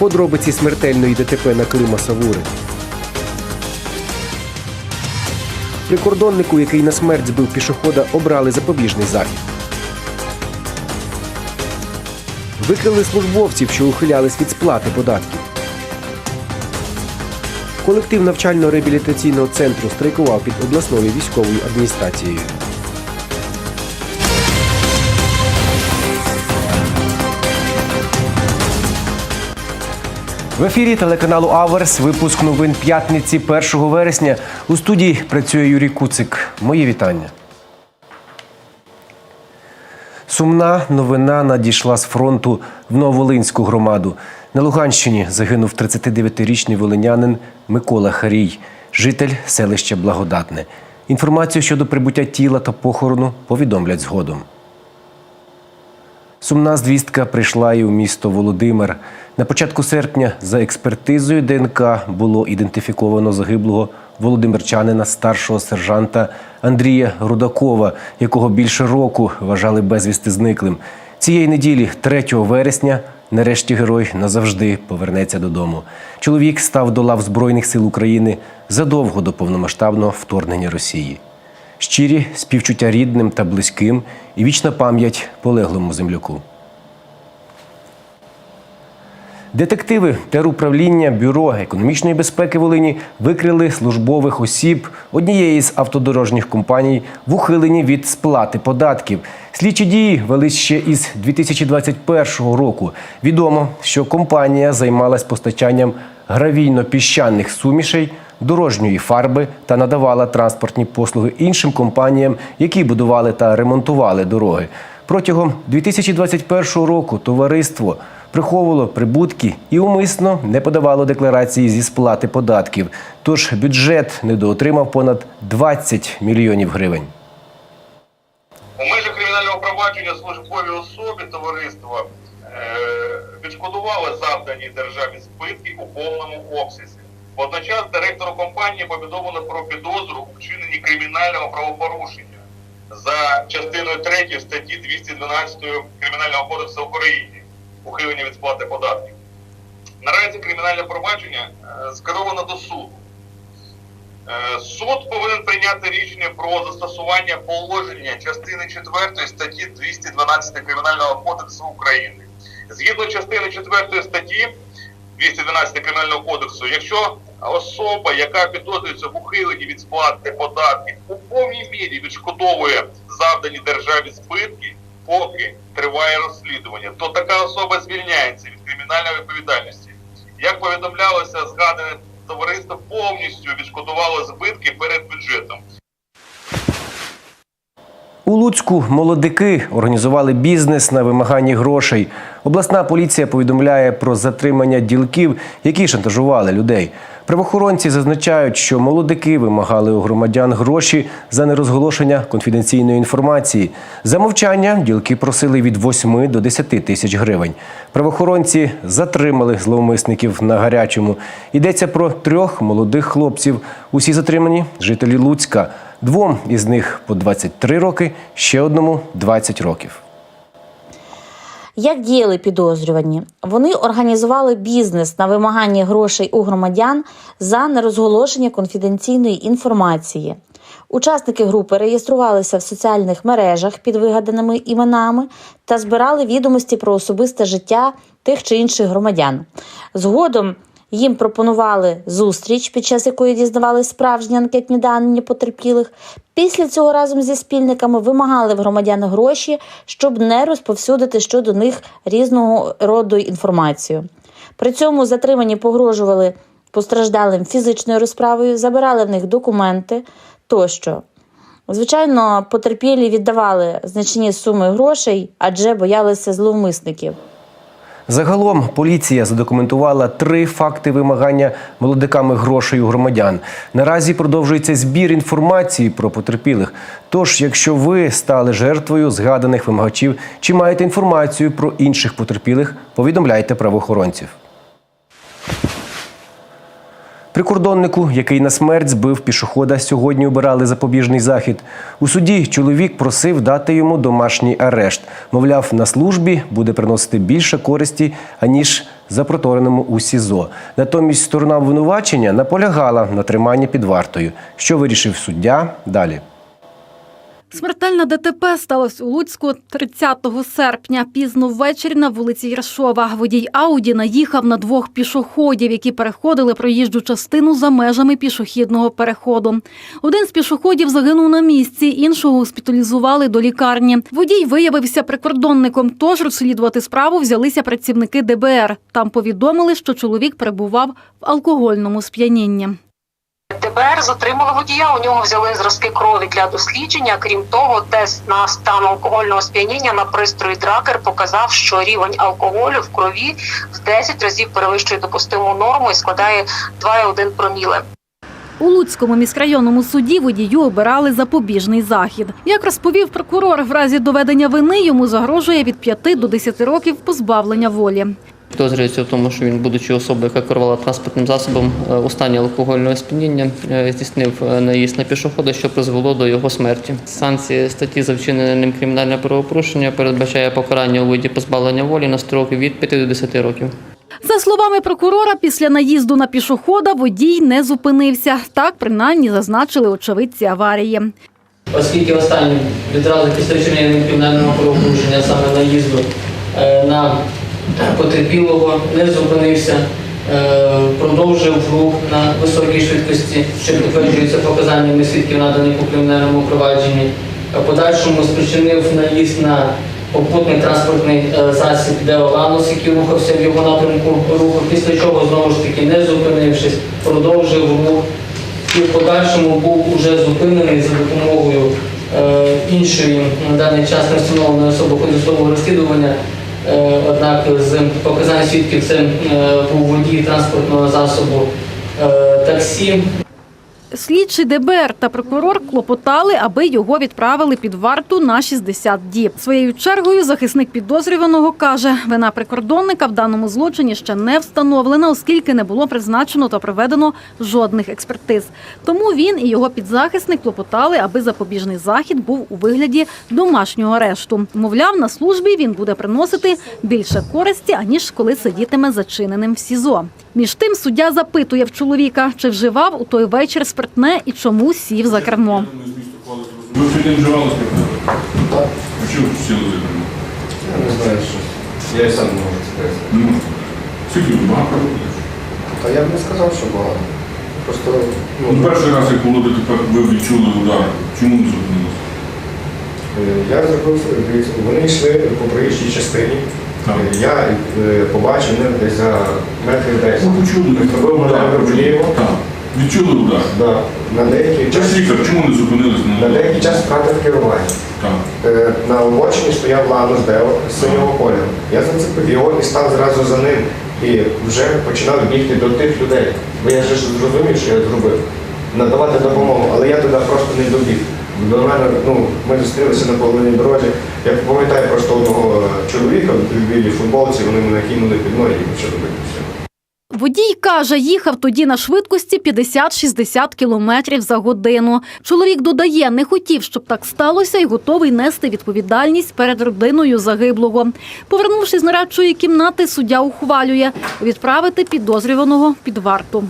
Подробиці смертельної ДТП на Клима Савури. Прикордоннику, який на смерть збив пішохода, обрали запобіжний захід. Викрили службовців, що ухилялись від сплати податків. Колектив навчально-реабілітаційного центру страйкував під обласною військовою адміністрацією. В ефірі телеканалу Аверс випуск новин п'ятниці 1 вересня. У студії працює Юрій Куцик. Мої вітання. Сумна новина надійшла з фронту в Нововолинську громаду. На Луганщині загинув 39-річний волинянин Микола Харій, житель селища Благодатне. Інформацію щодо прибуття тіла та похорону повідомлять згодом. Сумна звістка прийшла і у місто Володимир. На початку серпня за експертизою ДНК було ідентифіковано загиблого володимирчанина старшого сержанта Андрія Рудакова, якого більше року вважали безвісти зниклим. Цієї неділі, 3 вересня, нарешті герой назавжди повернеться додому. Чоловік став до лав Збройних сил України задовго до повномасштабного вторгнення Росії. Щирі співчуття рідним та близьким і вічна пам'ять полеглому земляку. Детективи теруправління Бюро економічної безпеки Волині викрили службових осіб однієї з автодорожніх компаній в ухиленні від сплати податків. Слідчі дії велись ще із 2021 року. Відомо, що компанія займалась постачанням гравійно-піщаних сумішей, дорожньої фарби та надавала транспортні послуги іншим компаніям, які будували та ремонтували дороги. Протягом 2021 року товариство приховувало прибутки і умисно не подавало декларації зі сплати податків. Тож бюджет недоотримав понад 20 мільйонів гривень. У межах кримінального провадження службові особи товариства е, відшкодували завдані державі збитки у повному обсязі. Водночас директору компанії повідомлено про підозру у вчиненні кримінального правопорушення за частиною 3 статті 212 Кримінального кодексу України ухилення від сплати податків. Наразі кримінальне провадження е, скеровано до суду. Е, Суд повинен прийняти рішення про застосування положення частини 4 статті 212 Кримінального кодексу України. Згідно частини 4 статті 212 Кримінального кодексу, якщо особа, яка підозрюється в ухиленні від сплати податків, у повній мірі відшкодовує завдані державі збитки, поки триває розслідування, то така особа звільняється від кримінальної відповідальності. Як повідомлялося, згадане товариство повністю відшкодувало збитки перед бюджетом. У Луцьку молодики організували бізнес на вимаганні грошей. Обласна поліція повідомляє про затримання ділків, які шантажували людей. Правоохоронці зазначають, що молодики вимагали у громадян гроші за нерозголошення конфіденційної інформації. За мовчання ділки просили від 8 до 10 тисяч гривень. Правоохоронці затримали зловмисників на гарячому. Йдеться про трьох молодих хлопців. Усі затримані жителі Луцька. Двом із них по 23 роки, ще одному 20 років. Як діяли підозрювані? Вони організували бізнес на вимагання грошей у громадян за нерозголошення конфіденційної інформації. Учасники групи реєструвалися в соціальних мережах під вигаданими іменами та збирали відомості про особисте життя тих чи інших громадян. Згодом їм пропонували зустріч, під час якої дізнавали справжні анкетні дані потерпілих. Після цього разом зі спільниками вимагали в громадян гроші, щоб не розповсюдити щодо них різного роду інформацію. При цьому затримані погрожували постраждалим фізичною розправою, забирали в них документи тощо. Звичайно, потерпілі віддавали значні суми грошей, адже боялися зловмисників. Загалом поліція задокументувала три факти вимагання молодиками грошей у громадян. Наразі продовжується збір інформації про потерпілих. Тож, якщо ви стали жертвою згаданих вимагачів чи маєте інформацію про інших потерпілих, повідомляйте правоохоронців. Прикордоннику, який на смерть збив пішохода, сьогодні обирали запобіжний захід. У суді чоловік просив дати йому домашній арешт. Мовляв, на службі буде приносити більше користі, аніж запротореному у СІЗО. Натомість сторона обвинувачення наполягала на триманні під вартою. Що вирішив суддя? Далі. Смертельна ДТП сталося у Луцьку 30 серпня. Пізно ввечері на вулиці Яршова. Водій Ауді наїхав на двох пішоходів, які переходили проїжджу частину за межами пішохідного переходу. Один з пішоходів загинув на місці, іншого госпіталізували до лікарні. Водій виявився прикордонником, тож розслідувати справу взялися працівники ДБР. Там повідомили, що чоловік перебував в алкогольному сп'янінні. ДБР затримали водія. У нього взяли зразки крові для дослідження. Крім того, тест на стан алкогольного сп'яніння на пристрої дракер показав, що рівень алкоголю в крові в 10 разів перевищує допустиму норму і складає 2,1 проміле. У Луцькому міськрайонному суді водію обирали запобіжний захід. Як розповів прокурор, в разі доведення вини йому загрожує від 5 до 10 років позбавлення волі. Підозрюється в тому, що він, будучи особою, яка керувала транспортним засобом е, у стані алкогольного сп'яніння, е, здійснив е, наїзд на пішохода, що призвело до його смерті. Санкції статті за вчинене ним кримінальне правопорушення передбачає покарання у виді позбавлення волі на строки від 5 до 10 років. За словами прокурора, після наїзду на пішохода водій не зупинився. Так принаймні зазначили очевидці аварії. Оскільки останній відразу після вчинення кримінального правопорушення саме наїзду на потерпілого не зупинився, е, продовжив рух на високій швидкості, що підтверджується показаннями свідків наданих у кримінальному провадженні. В подальшому спричинив наїзд на попутний транспортний е, засіб Деоланус, який рухався в його напрямку руху, після чого знову ж таки не зупинившись, продовжив рух і в подальшому був уже зупинений за допомогою е, іншої на даний час не встановленої особи судового розслідування. Е, однак з показань свідків це був водій транспортного засобу е, таксі. Слідчий ДБР та прокурор клопотали, аби його відправили під варту на 60 діб. Своєю чергою захисник підозрюваного каже, вина прикордонника в даному злочині ще не встановлена, оскільки не було призначено та проведено жодних експертиз. Тому він і його підзахисник клопотали, аби запобіжний захід був у вигляді домашнього арешту. Мовляв, на службі він буде приносити більше користі, аніж коли сидітиме зачиненим в СІЗО. Між тим суддя запитує в чоловіка, чи вживав у той вечір спиртне і чому сів за кермо. Ви сьогодні вживали спиртне? Так. А сіли за кермо? Я не знаю, що. Я і сам не можу сказати. Можу. Скільки багато? Та я б не сказав, що багато. Просто Ну, ну, перший раз, як було ДТП, ви відчули удар. Чому не зупинилися? е, я зробив вони йшли по проїжджій частині. Так. Е, Я е, побачив них десь за метрів 10. Ви почули Прикривав мене вліво. Відчули удар. Да. На деякий час, Час лікар, чому не зупинилися на на деякий час втратив керування. Так. Е, На обочині стояв Ланос Део з синього кольору. Я зацепив його і став зразу за ним. І вже починав бігти до тих людей. Бо я ж зрозумів, що я зробив. Надавати допомогу, але я туди просто не добіг. До мене, ну, ми зустрілися на половині дорозі. Я пам'ятаю просто одного е, чоловіка в білій футболці, вони мене кинули під ноги і почали бити. Водій каже, їхав тоді на швидкості 50-60 кілометрів за годину. Чоловік додає, не хотів, щоб так сталося, і готовий нести відповідальність перед родиною загиблого. Повернувшись з нарадчої кімнати, суддя ухвалює відправити підозрюваного під варту.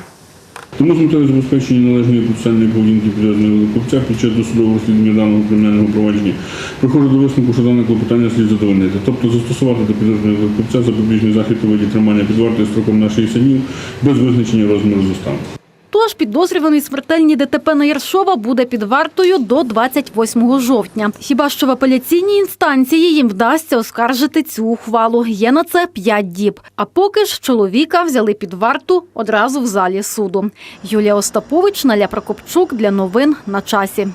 Тому з метою забезпечення належної процесуальної поведінки підозрюваного хлопця під час досудового розслідування даного кримінального провадження приходжу до висновку, що дане клопотання слід задовольнити. Тобто застосувати до підозрюваного хлопця запобіжний захід у виді тримання під вартою строком на 60 днів без визначення розміру застави. Тож підозрюваний смертельні ДТП на Яршова буде під вартою до 28 жовтня. Хіба що в апеляційній інстанції їм вдасться оскаржити цю ухвалу. Є на це 5 діб. А поки ж чоловіка взяли під варту одразу в залі суду. Юлія Остапович, Наля Прокопчук для новин на часі.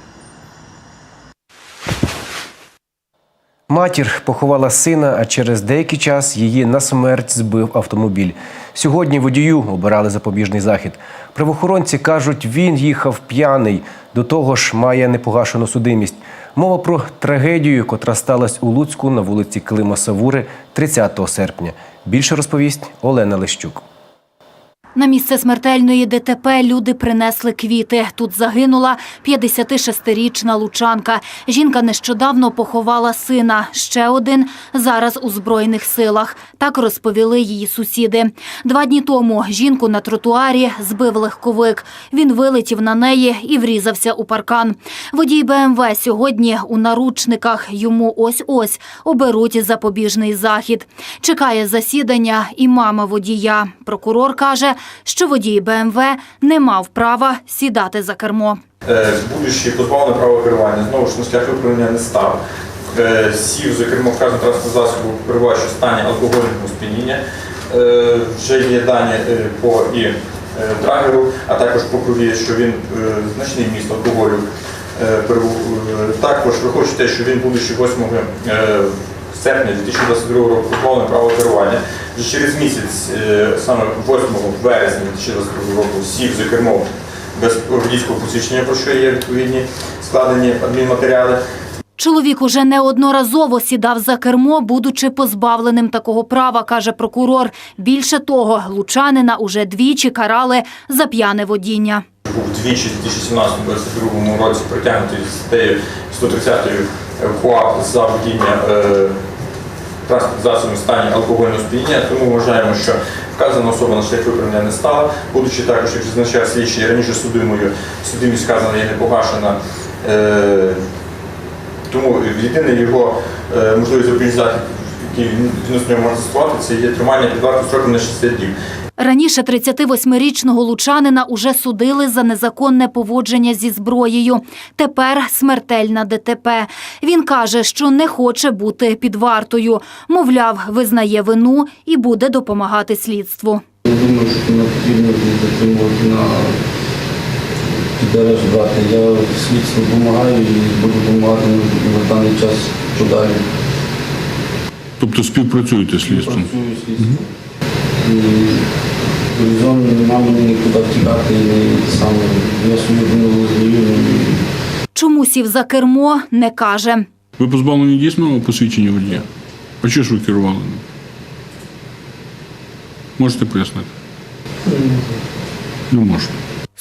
Матір поховала сина, а через деякий час її на смерть збив автомобіль. Сьогодні водію обирали запобіжний захід. Правоохоронці кажуть, він їхав п'яний. До того ж, має непогашену судимість. Мова про трагедію, котра сталася у Луцьку на вулиці Клима Савури 30 серпня. Більше розповість Олена Лещук. На місце смертельної ДТП люди принесли квіти. Тут загинула 56-річна лучанка. Жінка нещодавно поховала сина. Ще один зараз у Збройних силах. Так розповіли її сусіди. Два дні тому жінку на тротуарі збив легковик. Він вилетів на неї і врізався у паркан. Водій БМВ сьогодні у наручниках. Йому ось-ось оберуть запобіжний захід. Чекає засідання і мама водія. Прокурор каже, що водій БМВ не мав права сідати за кермо. Е, будучи позбавлений права керування, знову ж на шлях виправлення не став. Е, Сів за кермо вказаного транспортного засобу, перебуваючи стані алкогольного сп'яніння. Е, Вже є дані по і драгеру, а також по крові, що він значний міст алкоголю. Також враховуючи те, що він, будучи 8 е, серпня 2022 року позбавлений права керування, вже через місяць, е, саме 8 березня 2022 року, сів за кермо без водійського посвідчення, про що є відповідні складені адмінматеріали. Чоловік уже неодноразово сідав за кермо, будучи позбавленим такого права, каже прокурор. Більше того, лучанина уже двічі карали за п'яне водіння. Був двічі у 2017-2022 році притягнутий статтею 130 КУАП за водіння транспортних засобів стані алкогольного сп'яніння, тому вважаємо, що вказана особа на шлях виправлення не стала, будучи також, як зазначав слідчий, раніше судимою, судимість вказана є не погашена. Е, тому єдине його е, можливість який він відносно нього може застосувати, це є тримання під вартою строком на 60 діб. Раніше 38-річного лучанина уже судили за незаконне поводження зі зброєю. Тепер смертельна ДТП. Він каже, що не хоче бути під вартою. Мовляв, визнає вину і буде допомагати слідству. Я думаю, що не потрібно затримувати на підереж брати. Я слідству допомагаю і буду допомагати на даний час подалі. Тобто співпрацюєте з слідством? Працюю слідством. Горизонт нема нікуди втікати, і сам я свою вину. Чому сів за кермо, не каже. Ви позбавлені дійсного посвідчення водія? А чого ж ви керували? Можете пояснити? Не можете.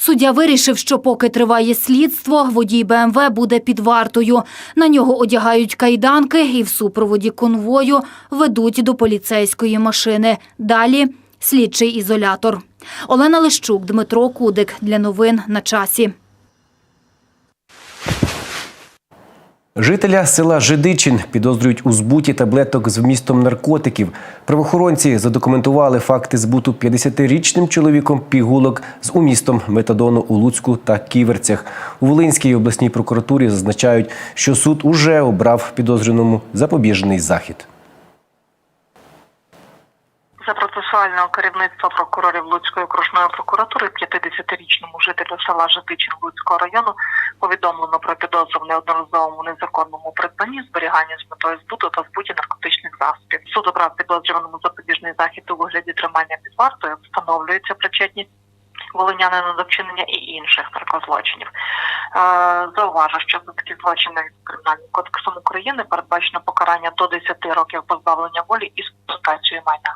Суддя вирішив, що поки триває слідство, водій БМВ буде під вартою. На нього одягають кайданки і в супроводі конвою ведуть до поліцейської машини. Далі слідчий ізолятор. Олена Лищук, Дмитро Кудик. Для новин на часі. Жителя села Жидичин підозрюють у збуті таблеток з вмістом наркотиків. Правоохоронці задокументували факти збуту 50-річним чоловіком пігулок з умістом метадону у Луцьку та Ківерцях. У Волинській обласній прокуратурі зазначають, що суд уже обрав підозрюваному запобіжний захід. За процесуального керівництва прокурорів Луцької окружної прокуратури 50-річному жителю села Житичин Луцького району повідомлено про підозру в неодноразовому незаконному придбанні, зберігання з метою збуту та збуті наркотичних засобів. Суд обрав підозрюваному запобіжний захід у вигляді тримання під вартою, встановлюється причетність волинянина до вчинення і інших наркозлочинів. Е, Зауважу, що за такі злочини Кримінальним кодексом України передбачено покарання до 10 років позбавлення волі із конфіскацією майна.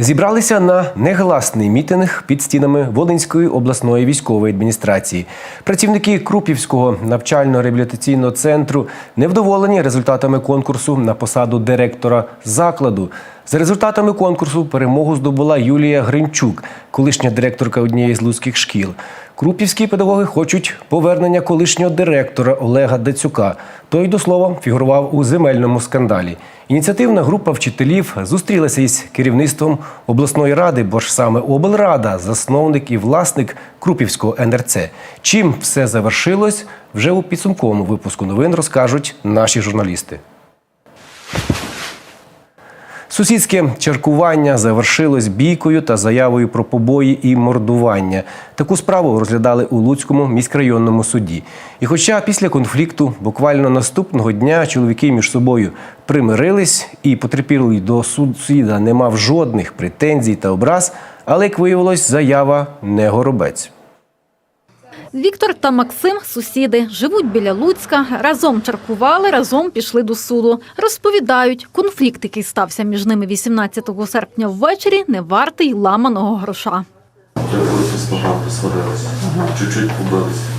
Зібралися на негласний мітинг під стінами Волинської обласної військової адміністрації. Працівники Крупівського навчально-реабілітаційного центру невдоволені результатами конкурсу на посаду директора закладу. За результатами конкурсу перемогу здобула Юлія Гринчук, колишня директорка однієї з луцьких шкіл. Крупівські педагоги хочуть повернення колишнього директора Олега Дацюка. Той, до слова, фігурував у земельному скандалі. Ініціативна група вчителів зустрілася із керівництвом обласної ради, бо ж саме облрада, засновник і власник Крупівського НРЦ. Чим все завершилось, вже у підсумковому випуску новин розкажуть наші журналісти. Сусідське чаркування завершилось бійкою та заявою про побої і мордування. Таку справу розглядали у Луцькому міськрайонному суді. І хоча після конфлікту буквально наступного дня чоловіки між собою примирились і потерпілий до сусіда не мав жодних претензій та образ, але як виявилось, заява не горобець. Віктор та Максим сусіди живуть біля Луцька, разом чаркували, разом пішли до суду. Розповідають, конфлікт, який стався між ними 18 серпня ввечері, не вартий ламаного гроша. Чуть-чуть побилися.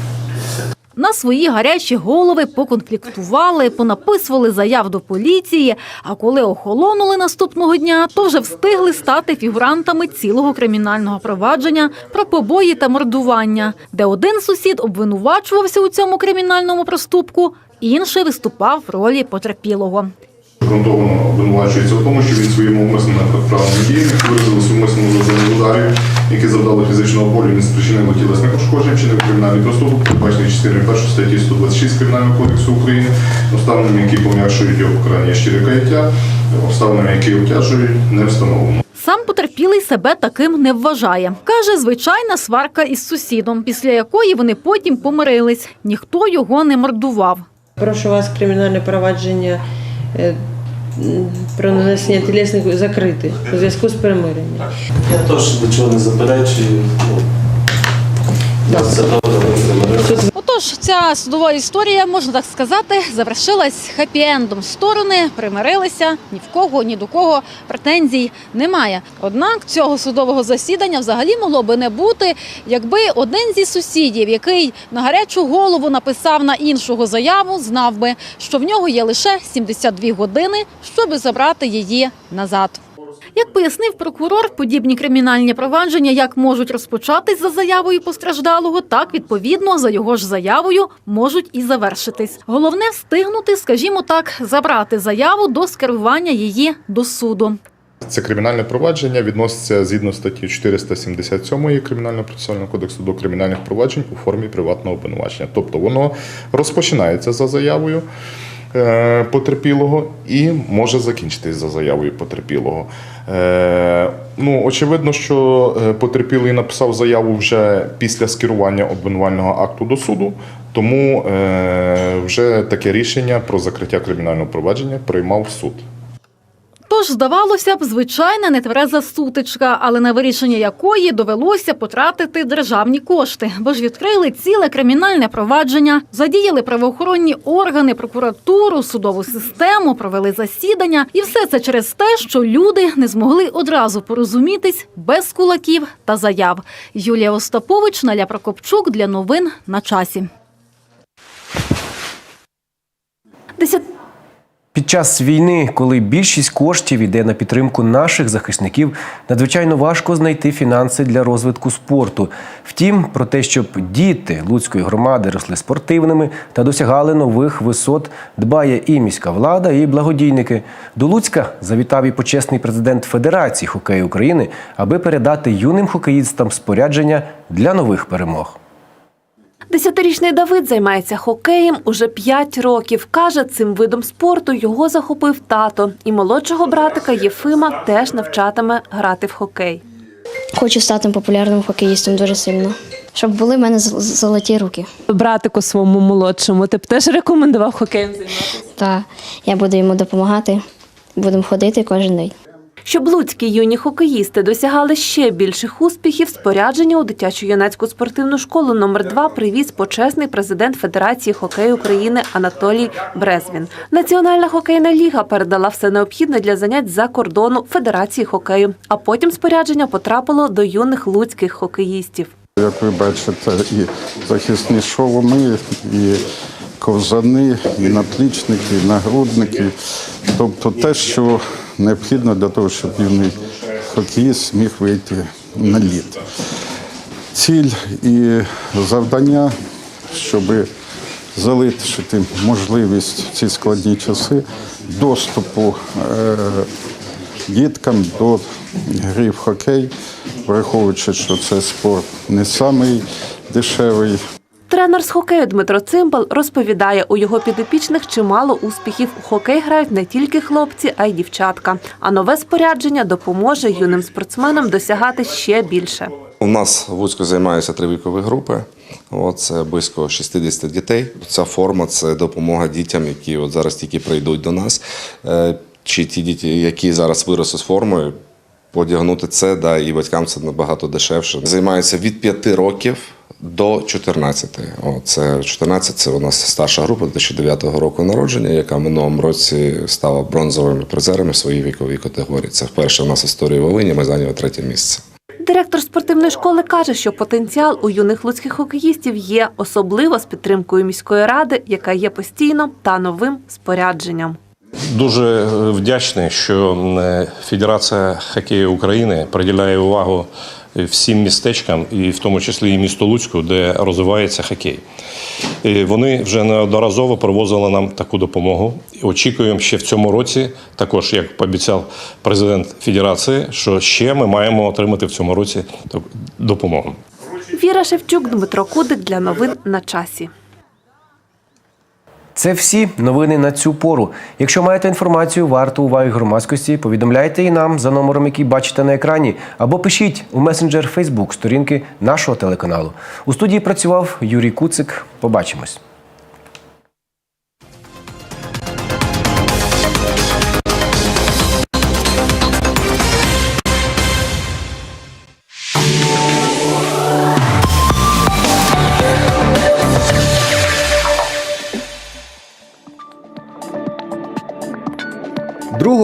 На свої гарячі голови поконфліктували, понаписували заяв до поліції. А коли охолонули наступного дня, то вже встигли стати фігурантами цілого кримінального провадження про побої та мордування, де один сусід обвинувачувався у цьому кримінальному проступку, інший виступав в ролі потерпілого. Грунтовно обвинувачується в тому, що він своїми умисними протиправними діями виразили сумисному завданню ударів, які завдали фізичного болю, він спричинив тілесних ушкоджень, вчинив кримінальний проступок, передбачений частиною 1 статті 126 Кримінального кодексу України, обставинами, які пом'якшують його покарання щире каяття, обставинами, які обтяжують, не встановлено. Сам потерпілий себе таким не вважає. Каже, звичайна сварка із сусідом, після якої вони потім помирились. Ніхто його не мордував. Прошу вас кримінальне провадження е, про нанесення тілесних закрити у зв'язку з примиренням. Я теж нічого не заперечую. Ну, це правда, ми примирилися. Отож, ця судова історія, можна так сказати, завершилась хеппі-ендом. Сторони примирилися, ні в кого, ні до кого претензій немає. Однак цього судового засідання взагалі могло би не бути, якби один зі сусідів, який на гарячу голову написав на іншого заяву, знав би, що в нього є лише 72 години, щоб забрати її назад. Як пояснив прокурор, подібні кримінальні провадження як можуть розпочатись за заявою постраждалого, так відповідно за його ж заявою можуть і завершитись. Головне встигнути, скажімо так, забрати заяву до скерування її до суду. Це кримінальне провадження відноситься згідно статті 477 Кримінального процесуального кодексу до кримінальних проваджень у формі приватного обвинувачення. Тобто воно розпочинається за заявою е, потерпілого і може закінчитись за заявою потерпілого. Е, Ну, очевидно, що е, потерпілий написав заяву вже після скерування обвинувального акту до суду, тому е, вже таке рішення про закриття кримінального провадження приймав суд. Тож, здавалося б, звичайна нетвереза сутичка, але на вирішення якої довелося потратити державні кошти, бо ж відкрили ціле кримінальне провадження, задіяли правоохоронні органи, прокуратуру, судову систему, провели засідання, і все це через те, що люди не змогли одразу порозумітись без кулаків та заяв. Юлія Остапович, Наля Прокопчук для новин на часі. Під час війни, коли більшість коштів йде на підтримку наших захисників, надзвичайно важко знайти фінанси для розвитку спорту. Втім, про те, щоб діти Луцької громади росли спортивними та досягали нових висот, дбає і міська влада, і благодійники. До Луцька завітав і почесний президент Федерації хокею України, аби передати юним хокеїстам спорядження для нових перемог. Десятирічний Давид займається хокеєм уже 5 років. Каже, цим видом спорту його захопив тато. І молодшого братика Єфима теж навчатиме грати в хокей. Хочу стати популярним хокеїстом дуже сильно, щоб були в мене зол- золоті руки. Братику своєму молодшому, ти б теж рекомендував хокеєм займатися? Та я буду йому допомагати. Будемо ходити кожен день. Щоб луцькі юні хокеїсти досягали ще більших успіхів, спорядження у дитячо-юнацьку спортивну школу номер 2 привіз почесний президент Федерації хокею України Анатолій Брезвін. Національна хокейна ліга передала все необхідне для занять за кордону Федерації хокею. А потім спорядження потрапило до юних луцьких хокеїстів. Як ви бачите, і захисні шоломи, і ковзани, і наплічники, і нагрудники. Тобто те, що необхідно для того, щоб юний хокеїст міг вийти на лід. Ціль і завдання, щоб залишити можливість в ці складні часи доступу е, діткам до гри в хокей, враховуючи, що це спорт не самий дешевий, Тренер з хокею Дмитро Цимбал розповідає, у його підопічних чимало успіхів. У хокей грають не тільки хлопці, а й дівчатка. А нове спорядження допоможе юним спортсменам досягати ще більше. У нас в Луцьку займаються три вікові групи. Це близько 60 дітей. Ця форма це допомога дітям, які от зараз тільки прийдуть до нас. Е, Чи ті діти, які зараз виросли з формою, Одягнути це, да, і батькам це набагато дешевше. Займаються від 5 років до 14. О, це 14 це у нас старша група 2009 року народження, яка в минулому році стала бронзовими призерами в своїй віковій категорії. Це вперше у нас історії Волині. Ми зайняли третє місце. Директор спортивної школи каже, що потенціал у юних луцьких хокеїстів є, особливо з підтримкою міської ради, яка є постійно та новим спорядженням. Дуже е, вдячний, що е, Федерація хокею України приділяє увагу всім містечкам, і в тому числі і місту Луцьку, де розвивається хокей. І Вони вже неодноразово привозили нам таку допомогу. І очікуємо ще в цьому році, також як пообіцяв президент Федерації, що ще ми маємо отримати в цьому році допомогу. Віра Шевчук, Дмитро Кудик для новин на часі. Це всі новини на цю пору. Якщо маєте інформацію, варту уваги громадськості, повідомляйте і нам за номером, який бачите на екрані, або пишіть у месенджер Facebook сторінки нашого телеканалу. У студії працював Юрій Куцик. Побачимось.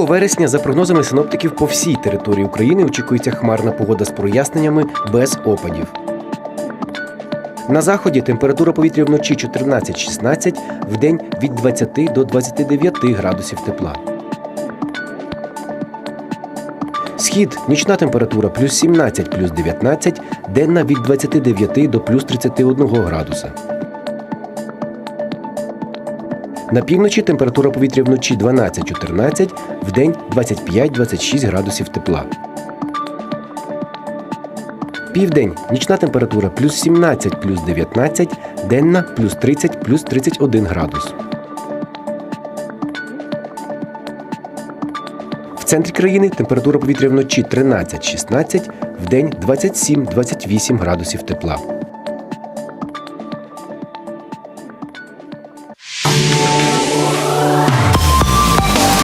Вересня, за прогнозами синоптиків, по всій території України очікується хмарна погода з проясненнями без опадів. На заході температура повітря вночі 14-16, вдень від 20 до 29 градусів тепла. Схід нічна температура плюс 17 плюс 19, денна від 29 до плюс 31 градуса. На півночі температура повітря вночі 12-14, вдень 25-26 градусів тепла. Південь нічна температура плюс 17 плюс 19, денна плюс 30 плюс 31 градус. В центрі країни температура повітря вночі 13-16, вдень 27-28 градусів тепла.